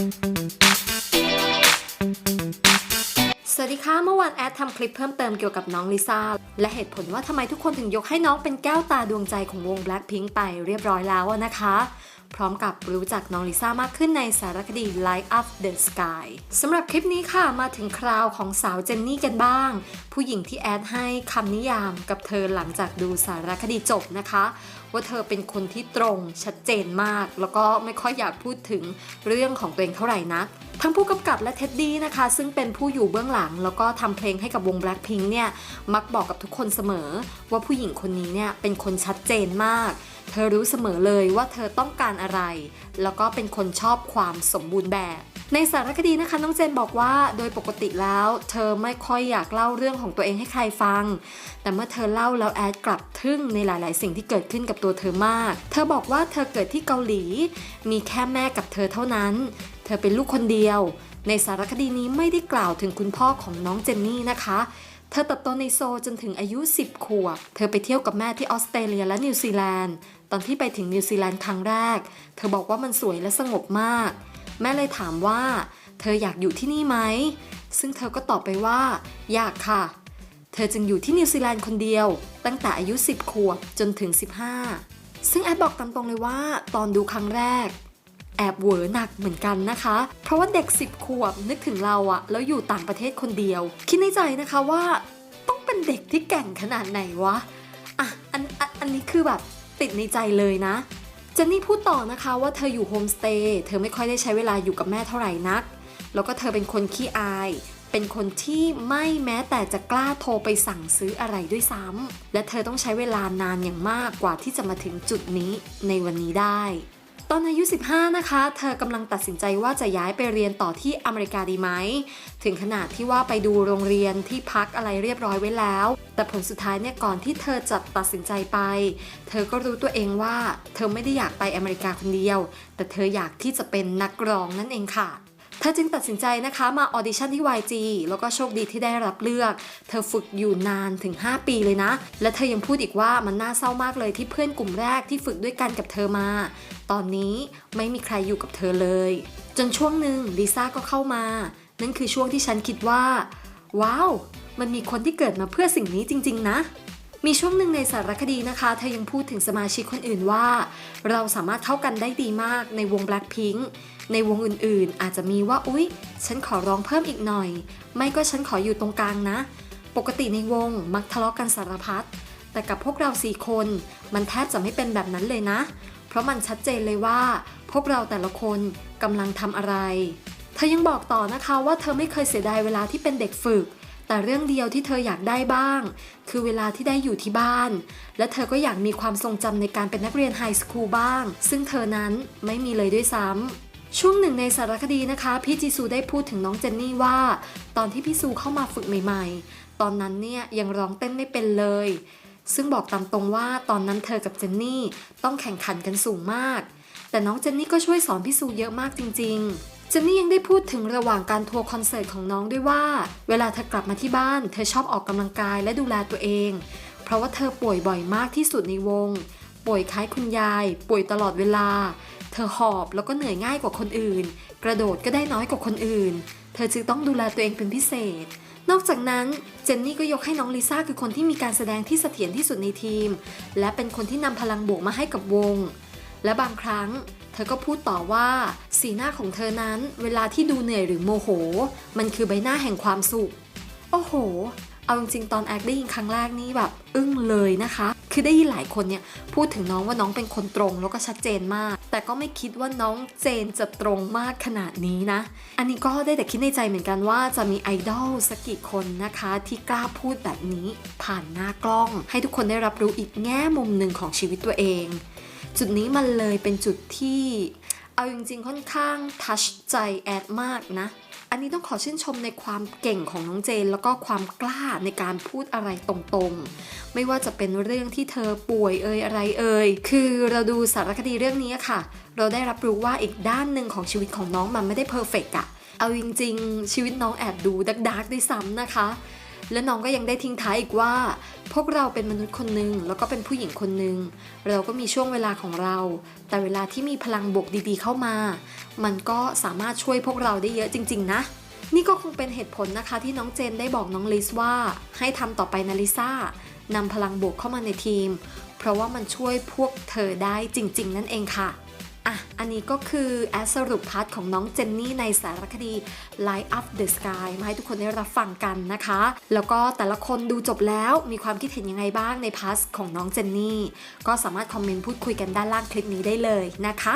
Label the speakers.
Speaker 1: สวั ดีค่ะเมื่อวานแอดทำคลิปเพิ่มเติมเกี่ยวกับน้องลิซ่าและเหตุผลว่าทำไมทุกคนถึงยกให้น้องเป็นแก้วตาดวงใจของวง Blackpink ไปเรียบร้อยแล้วนะคะ พร้อมกับรู้จักน้องลิซ่ามากขึ้นในสารคดี Light Up the Sky สำหรับคลิปนี้ค่ะมาถึงคราวของสาวเจนนี่กันบ้าง ผู้หญิงที่แอดให้คำนิยามกับเธอหลังจากดูสารคดีจบนะคะ ว่าเธอเป็นคนที่ตรงชัดเจนมาก แล้วก็ไม่ค่อยอยากพูดถึงเรื่องของตัวเองเท่าไหร่นัก ทั้งผู้กำกับและเท็ดดี้นะคะ ซึ่งเป็นผู้อยู่เบื้องหลัง แล้วก็ทำเพลงให้กับวง Blackpink เนี่ย มักบอกกับทุกคนเสมอ ว่าผู้หญิงคนนี้เนี่ย เป็นคนชัดเจนมาก เธอรู้เสมอเลยว่าเธอต้องการอะไร แล้วก็เป็นคนชอบความสมบูรณ์แบบในสารคดีนะคะน้องเจนบอกว่าโดยปกติแล้ว เธอไม่ค่อยอยากเล่าเรื่องของตัวเองให้ใครฟัง แต่เมื่อเธอเล่าแล้วแอดกลับทึ่งในหลาย ๆ สิ่งที่เกิดขึ้นกับตัวเธอมาก เธอบอกว่าเธอเกิดที่เกาหลี มีแค่แม่กับเธอเท่านั้น ธอเป็นลูกคนเดียว ในสารคดีนี้ไม่ได้กล่าวถึงคุณพ่อของน้องเจนนี่นะคะ เธอเติบโตในโซจนถึงอายุ 10 ขวบ เธอไปเที่ยวกับแม่ที่ออสเตรเลียและนิวซีแลนด์ ตอนที่ไปถึงนิวซีแลนด์ครั้งแรก เธอบอกว่ามันสวยและสงบมาก แม่เลยถามว่า เธออยากอยู่ที่นี่ไหม ซึ่งเธอก็ตอบไปว่า อยากค่ะ เธอจึงอยู่ที่นิวซีแลนด์คนเดียว ตั้งแต่อายุ 10 ขวบจนถึง 15 ซึ่งแอดบอกตามตรงเลยว่า ตอนดูครั้งแรก แอบเหวอหนักเหมือนกันนะคะ เพราะว่าเด็ก 10 ขวบนึกถึงเราอะแล้วอยู่ต่างประเทศคนเดียว คิดในใจนะคะว่าต้องเป็นเด็กที่แก่งขนาดไหนวะอะอันอันอันนี้คือแบบติดในใจเลยนะเจนนี่พูดต่อนะคะว่าเธออยู่โฮมสเตย์เธอไม่ค่อยได้ใช้เวลาอยู่กับแม่เท่าไหร่นัก แล้วก็เธอเป็นคนขี้อาย เป็นคนที่ไม่แม้แต่จะกล้าโทรไปสั่งซื้ออะไรด้วยซ้ำและเธอต้องใช้เวลานานอย่างมากกว่าที่จะมาถึงจุดนี้ในวันนี้ได้ ตอนอายุ 15 นะคะ เธอกำลังตัดสินใจว่าจะย้ายไปเรียนต่อที่อเมริกาดีไหม ถึงขนาดที่ว่าไปดูโรงเรียนที่พักอะไรเรียบร้อยไว้แล้ว แต่ผลสุดท้ายเนี่ยก่อนที่เธอจะตัดสินใจไป เธอก็รู้ตัวเองว่า เธอไม่ได้อยากไปอเมริกาคนเดียว แต่เธออยากที่จะเป็นนักร้องนั่นเองค่ะ เธอจึงตัดสินใจนะคะมาออดิชั่นที่ YG แล้วก็โชคดีที่ได้รับเลือก เธอฝึกอยู่นานถึง 5 ปีเลยนะ และเธอยังพูดอีกว่ามันน่าเศร้ามากเลยที่เพื่อนกลุ่มแรกที่ฝึกด้วยกันกับเธอมา ตอนนี้ไม่มีใครอยู่กับเธอเลย จนช่วงหนึ่งลิซ่าก็เข้ามา นั่นคือช่วงที่ฉันคิดว่า ว้าว มันมีคนที่เกิดมาเพื่อสิ่งนี้จริง ๆ นะ มีช่วงหนึ่งในสารคดีนะคะ เธอยังพูดถึงสมาชิกคนอื่นว่า เราสามารถเข้ากันได้ดีมากในวง Blackpink ในวงอื่นๆ อาจจะมีว่าอุ๊ย ฉันขอร้องเพิ่มอีกหน่อย ไม่ก็ฉันขออยู่ตรงกลางนะ ปกติในวงมักทะเลาะกันสารพัดแต่กับพวกเราสี่คน มันแทบจะไม่เป็นแบบนั้นเลยนะ เพราะมันชัดเจนเลยว่า พวกเราแต่ละคนกำลังทำอะไร เธอยังบอกต่อนะคะว่าเธอไม่เคยเสียดายเวลาที่เป็นเด็กฝึก แต่เรื่องเดียวที่เธออยากได้บ้าง คือเวลาที่ได้อยู่ที่บ้าน และเธอก็อยากมีความทรงจำในการเป็นนักเรียนไฮสคูลบ้าง ซึ่งเธอนั้นไม่มีเลยด้วยซ้ำช่วงหนึ่งในสารคดีนะคะ พี่จีซูได้พูดถึงน้องเจนนี่ว่า ตอนที่พี่ซูเข้ามาฝึกใหม่ๆ ตอนนั้นเนี่ยยังร้องเต้นไม่เป็นเลย ซึ่งบอกตามตรงว่าตอนนั้นเธอกับเจนนี่ต้องแข่งขันกันสูงมาก แต่น้องเจนนี่ก็ช่วยสอนพี่ซูเยอะมากจริง ๆ เจนนี่ยังได้พูดถึงระหว่างการทัวร์คอนเสิร์ตของน้องด้วยว่า เวลาเธอกลับมาที่บ้าน เธอชอบออกกำลังกายและดูแลตัวเอง เพราะว่าเธอป่วยบ่อยมากที่สุดในวง ป่วยคล้ายคุณยาย ป่วยตลอดเวลา เธอหอบแล้วก็เหนื่อยง่ายกว่าคนอื่น กระโดดก็ได้น้อยกว่าคนอื่น เธอจึงต้องดูแลตัวเองเป็นพิเศษนอกจากนั้นเจนนี่ก็ยกให้น้องลิซ่าคือคนที่มีการแสดงที่เสถียรที่สุดในทีม และเป็นคนที่นำพลังบวกมาให้กับวง และบางครั้ง ธอก็พูดต่อว่า สีหน้าของเธอนั้นเวลาที่ดูเหนื่อยหรือโมโห มันคือใบหน้าแห่งความสุข โอ้โห เอาจริงๆตอนแอคได้ยินครั้งแรกนี่แบบ อึ้งเลยนะคะ คือได้ยินหลายคนเนี่ยพูดถึงน้องว่าน้องเป็นคนตรงแล้วก็ชัดเจนมาก แต่ก็ไม่คิดว่าน้องเจนจะตรงมากขนาดนี้นะ อันนี้ก็ได้แต่คิดในใจเหมือนกันว่าจะมีไอดอลสักกี่คนนะคะ ที่กล้าพูดแบบนี้ผ่านหน้ากล้อง ให้ทุกคนได้รับรู้อีกแง่มุมหนึ่งของชีวิตตัวเอง จุดนี้มันเลยเป็นจุดที่ เอาจริงๆค่อนข้างทัชใจแอดมากนะ อันนี้ต้องขอชื่นชมในความเก่งของน้องเจน แล้วก็ความกล้าในการพูดอะไรตรงๆ ไม่ว่าจะเป็นเรื่องที่เธอป่วยเอ่ยอะไรเอ่ย คือเราดูสารคดีเรื่องนี้ค่ะ เราได้รับรู้ว่าอีกด้านหนึ่งของชีวิตของน้องมันไม่ได้เพอร์เฟกอะเอาจริงๆ ชีวิตน้องแอบดูดักๆด้วยซ้ำนะคะ และน้องก็ยังได้ทิ้งท้ายอีกว่า พวกเราเป็นมนุษย์คนหนึ่งแล้วก็เป็นผู้หญิงคนหนึ่งเราก็มีช่วงเวลาของเรา แต่เวลาที่มีพลังบวกดีๆ เข้ามา มันก็สามารถช่วยพวกเราได้เยอะจริง ๆ นะ นี่ก็คงเป็นเหตุผลนะคะที่น้องเจนได้บอกน้องลิสว่า ให้ทำต่อไปนะลิซ่านำพลังบวกเข้ามาในทีม เพราะว่ามันช่วยพวกเธอได้จริง ๆ นั่นเองค่ะ อันนี้ก็คือแอสรุปพาร์ทของน้องเจนนี่ในสารคดี Light Up the Sky มาให้ทุกคนได้รับฟังกันนะคะ แล้วก็แต่ละคนดูจบแล้วมีความคิดเห็นยังไงบ้างในพาร์ทของน้องเจนนี่ ก็สามารถคอมเมนต์พูดคุยกันด้านล่างคลิปนี้ได้เลยนะคะ